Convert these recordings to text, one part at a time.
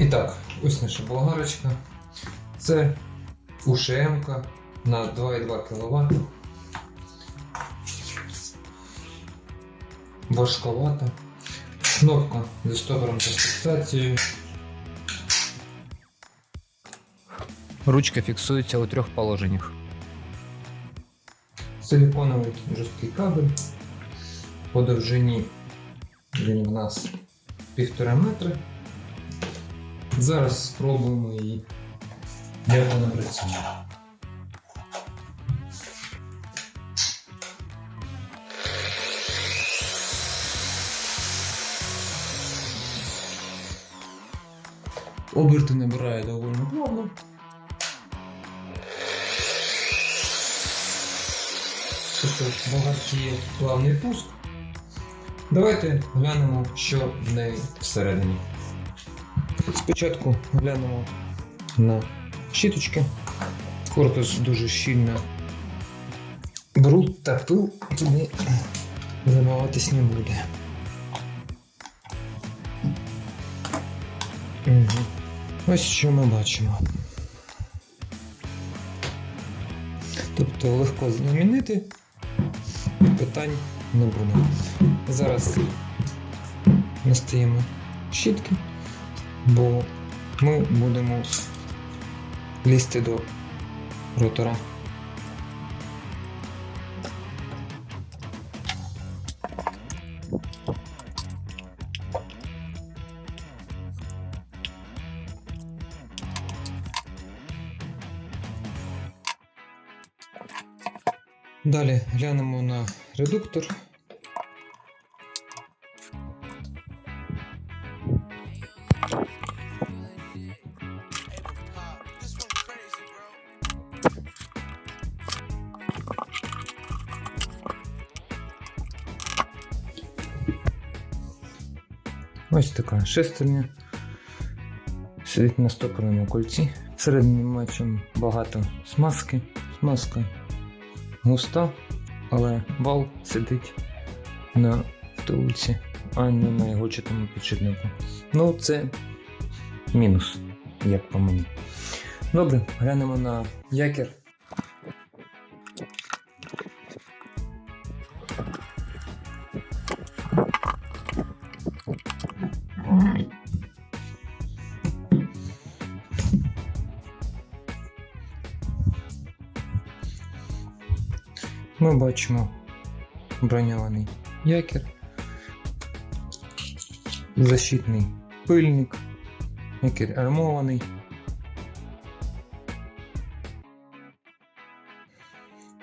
І так, ось наша болгарочка. Це УШМ на 2,2 кВт. Важковата. Кнопка зі стопором та фіксацією. Ручка фіксується у трьох положеннях. Силиконовий жорсткий кабель. По довжині він в нас півтора метри. Зараз спробуємо її, як вона працює. Оберти набирає доволі плавно. Тобто в плавний пуск. Давайте глянемо, що в неї всередині. Спочатку глянемо на щіточки. Корпус дуже щільно. Бруд та пил туди замиватись не буде. Угу. Ось що ми бачимо. Тобто легко замінити, питань не буде. Зараз настаємо щітки, бо ми будемо лізти до ротора. Далі глянемо на редуктор. Ось така шестерня. Сидить на стопорному кольці. Всередині ми бачимо багато смазки. Смазка густа, але вал сидить на втулці, а не на його читому підшипнику. Ну, це мінус, як по мені. Добре, глянемо на якір. Ми бачимо броньований якір, защитний пильник, якір армований.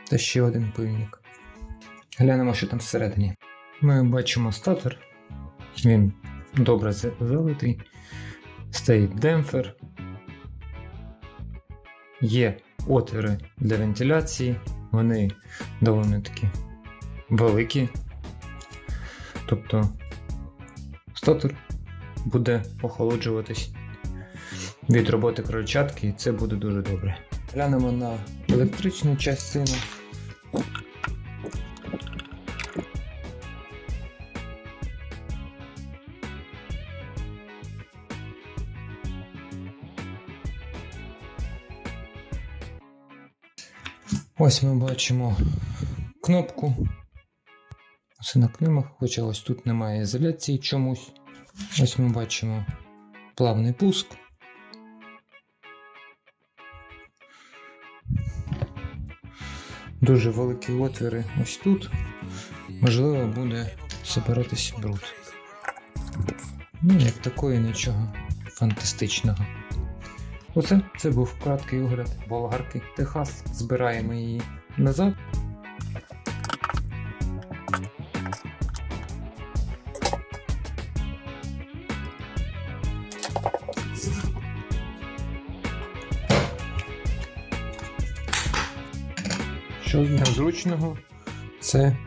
Та ще один пильник. Глянемо, що там всередині. Ми бачимо статор. Він добре залитий. Стоїть демпфер. Є отвори для вентиляції. Вони доволі такі великі. Тобто статор буде охолоджуватись від роботи крольчатки, і це буде дуже добре. Глянемо на електричну частину. Ось ми бачимо кнопку. Це на клемах, хоча ось тут немає ізоляції чомусь. Ось ми бачимо плавний пуск. Дуже великі отвіри ось тут. Можливо, буде собиратись бруд. Ну, як такої нічого фантастичного. Оце це був краткий огляд болгарки Техас. Збираємо її назад. Що з незручного? Це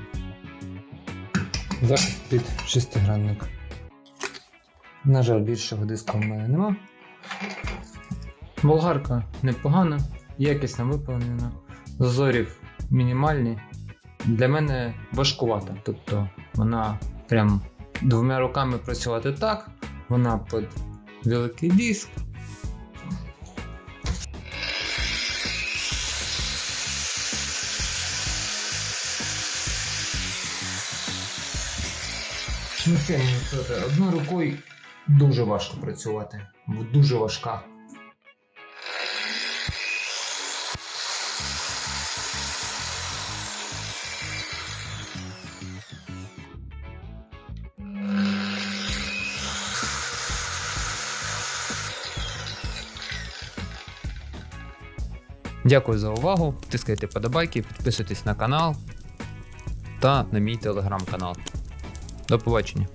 захист під шестигранник. На жаль, більшого диска в мене нема. Болгарка непогана, якісно виповнена, зазорів мінімальні. Для мене важкувата. Тобто вона прям двома руками працювати так, вона під великий диск. Смертельно висота. Одною рукою дуже важко працювати. Дуже важка. Дякую за увагу. Тискайте подобайки, підписуйтесь на канал та на мій телеграм-канал. До побачення.